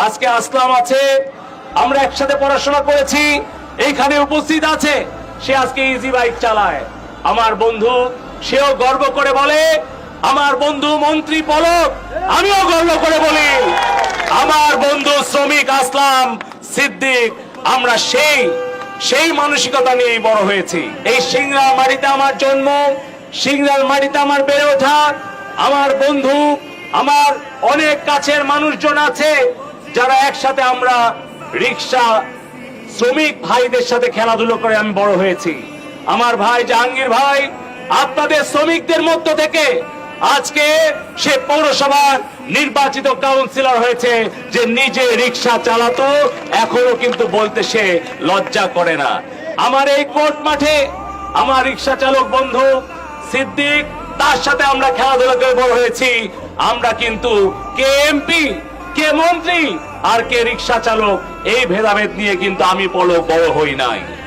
আজকে আসলাম আছে, আমরা একসাথে পড়াশোনা করেছি, এইখানে উপস্থিত আছে, সে আজকে ইজি বাইক চালায়। আমার বন্ধু, সেও গর্ব করে বলে, আমার বন্ধু মন্ত্রী পলক, আমিও গর্ব করে বলি। আমার বন্ধু শ্রমিক আসলাম, সিদ্দিক, আমরা সেই সেই মানসিকতা নিয়েই বড় হয়েছি। এই সিংড়া মাটিতে আমার জন্ম সিংড়ার মাটিতে আমার বেড়ে ওঠা, আমার বন্ধু, আমার অনেক কাছের মানুষজন আছে যারা একসাথে আমরা রিক্সা শ্রমিক ভাইদের সাথে খেলাধুলো করে আমি বড় হয়েছি। আমার ভাই জাহাঙ্গীর ভাই, আপনাদের শ্রমিকদের মধ্য থেকে আজকে সে পৌরসভার নির্বাচিত কাউন্সিলর হয়েছে যে নিজে রিক্সা চালাতো, এখনও কিন্তু বলতে সে লজ্জা করে না। আমার এই কোর্ট মাঠে আমার রিক্সা চালক বন্ধু সিদ্দিক, তার সাথে আমরা খেলাধুলা করে বড় হয়েছি। আমরা কিন্তু কে এমপি কে মন্ত্রী আর কে রিক্সা চালক? এই ভেদাভেদ নিয়ে কিন্তু আমি পলক বড় হই নাই।